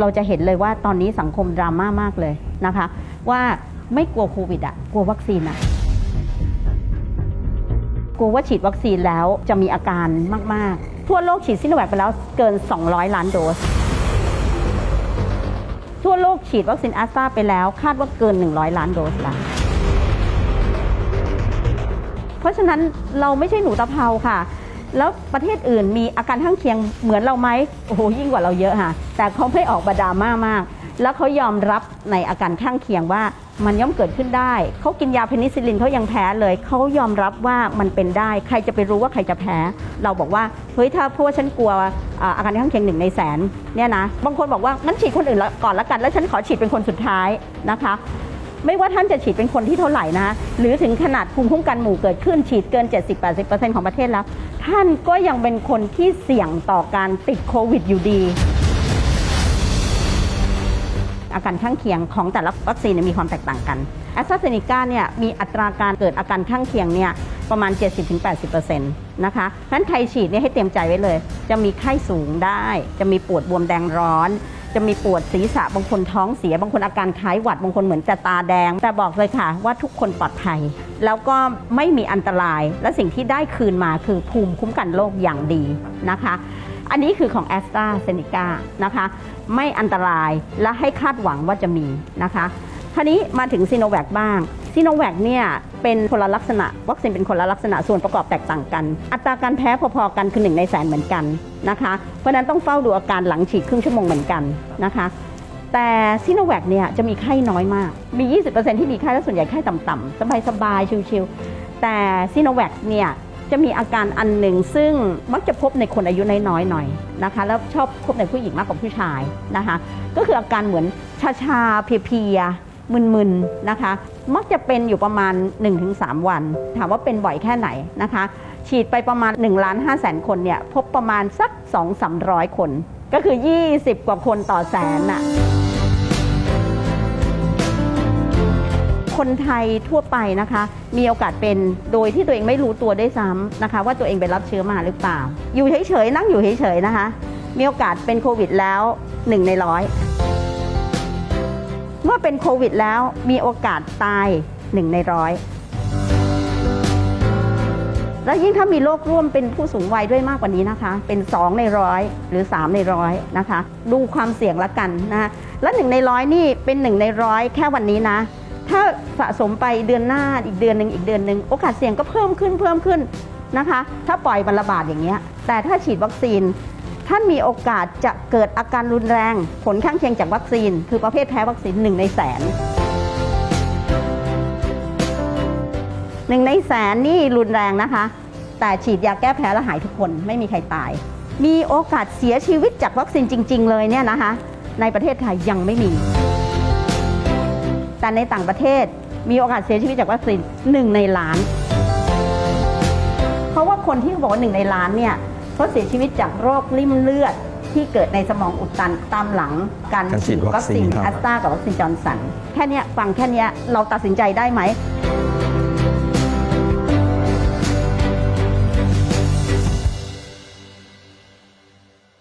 เราจะเห็นเลยว่าตอนนี้สังคมดราม่ามากเลยนะคะ ว่าไม่กลัวโควิดอะกลัววัคซีนอะกลัวว่าฉีดวัคซีนแล้วจะมีอาการมาก ๆ ทั่วโลกฉีดซิโนแวคไปแล้วเกิน 200 ล้านโดส ทั่วโลกฉีดวัคซีนแอสตราไปแล้วคาดว่าเกิน 100 ล้านโดสล้วเพราะฉะนั้นเราไม่ใช่หนูตะเภาค่ะ แล้วประเทศอื่นมีอาการข้างเคียงเหมือนเราไหมโอ้โหยิ่งกว่าเราเยอะค่ะ แต่เขาไม่ออกบาดามามาก แล้วเขายอมรับในอาการข้างเคียงว่ามันย่อมเกิดขึ้นได้ เขากินยาเพนิซิลินเขายังแพ้เลย เขายอมรับว่ามันเป็นได้ ใครจะไปรู้ว่าใครจะแพ้ เราบอกว่า เฮ้ย ถ้าพว่าฉันกลัวอาการข้างเคียงหนึ่งในแสนเนี่ยนะ บางคนบอกว่างั้นฉีดคนอื่นละก่อนละกัน แล้วฉันขอฉีดเป็นคนสุดท้ายนะคะ ไม่ว่าท่านจะฉีดเป็นคนที่เท่าไหร่นะหรือถึงขนาดภูมิคุ้มกันหมู่เกิดขึ้นฉีดเกิน 70-80%ของประเทศแล้ว ท่านก็ยังเป็นคนที่เสี่ยงต่อการติดโควิดอยู่ดี อาการข้างเคียงของแต่ละวัคซีนมีความแตกต่างกันแอสตราเซเนกาเนี่ยมีอัตราการเกิดอาการข้างเคียงเนี่ยประมาณ 70-80%นะคะเพราะฉะนั้นใครฉีดเนี่ยให้เตรียมใจไว้เลย จะมีไข้สูงได้ จะมีปวดบวมแดงร้อน จะมีปวดศีรษะบางคนท้องเสีย บางคนอาการคล้ายหวัดบางคนเหมือนจะตาแดง แต่บอกเลยค่ะว่าทุกคนปลอดภัย แล้วก็ไม่มีอันตราย และสิ่งที่ได้คืนมาคือภูมิคุ้มกันโรคอย่างดีนะคะอันนี้คือของ a s t r a z เซ e c a นะคะ ไม่อันตรายและให้คาดหวังว่าจะมีนะคะ ทีนี้มาถึงซีโนแวคบ้างซีโนแวคเนี่ยเป็นคนละลักษณะ วัคซีนเป็นคนละลักษณะส่วนประกอบแตกต่างกัน อัตราการแพ้พอๆกันคือหนึ่งในแสนเหมือนกันนะคะเพราะฉะนั้นต้องเฝ้าดูอาการหลังฉีดครึ่งชั่วโมงเหมือนกันนะคะแต่ซีโนแวคเนี่ยจะมีไข้น้อยมาก มี 20%ที่มีไข้และส่วนใหญ่ไข้ต่ำๆ สบายๆ ชิวๆ แต่ซีโนแวคเนี่ยจะมีอาการอันหนึ่งซึ่งมักจะพบในคนอายุน้อยๆหน่อยนะคะ แล้วชอบพบในผู้หญิงมากกว่าผู้ชายนะคะ ก็คืออาการเหมือนชาๆ เพลียๆ มึนๆนะคะ มักจะเป็นอยู่ประมาณ 1-3 วัน ถามว่าเป็นบ่อยแค่ไหนนะคะ ฉีดไปประมาณ1ล้าน5แสนคนเนี่ยพบประมาณสัก 2-300 คน ก็คือ 20 กว่าคนต่อแสนน่ะคนไทยทั่วไปนะคะ มีโอกาสเป็นโดยที่ตัวเองไม่รู้ตัวได้ซ้ำนะคะ ว่าตัวเองไปรับเชื้อมาหรือเปล่า อยู่เฉยๆนั่งอยู่เฉยๆนะคะ มีโอกาสเป็นโควิดแล้ว1ในร้อย มื่อเป็นโควิดแล้วมีโอกาสตาย 1 ในร้อยแล้วยิ่งถ้ามีโรคร่วมเป็นผู้สูงวัยด้วยมากกว่านี้นะคะ เป็น 2 ในร้อยหรือ 3 ในร้อยนะคะ ดูความเสี่ยงละกันนะคะและ1ในร้อยนี่เป็น1ในร้อยแค่วันนี้นะ ถ้าสะสมไปเดือนหน้าอีกเดือนหนึ่งอีกเดือนหนึ่งโอกาสเสี่ยงก็เพิ่มขึ้นเพิ่มขึ้นนะคะ ถ้าปล่อยมันระบาดอย่างเงี้ยแต่ถ้าฉีดวัคซีน ท่านมีโอกาสจะเกิดอาการรุนแรง ผลข้างเคียงจากวัคซีน คือประเภทแพ้วัคซีนหนึ่งในแสนหนึ่งในแสนนี่รุนแรงนะคะ แต่ฉีดยาแก้แพ้แล้วหายทุกคนไม่มีใครตาย มีโอกาสเสียชีวิตจากวัคซีนจริง ๆ เลยเนี่ยนะคะ ในประเทศไทยยังไม่มี แต่ในต่างประเทศมีโอกาสเสียชีวิตจากวัคซีนหนึ่งในล้าน เพราะว่าคนที่บอกว่าหนึ่งในล้านเนี่ย เขาเสียชีวิตจากโรคริ่มเลือดที่เกิดในสมองอุดตันตามหลังการการฉีฉีดดวัวัคคซีซีนนครับแอสตรากับวัคซีนจอร์นสัน แค่เนี้ยฟังแค่เนี้ยเราตัดสินใจได้ไหม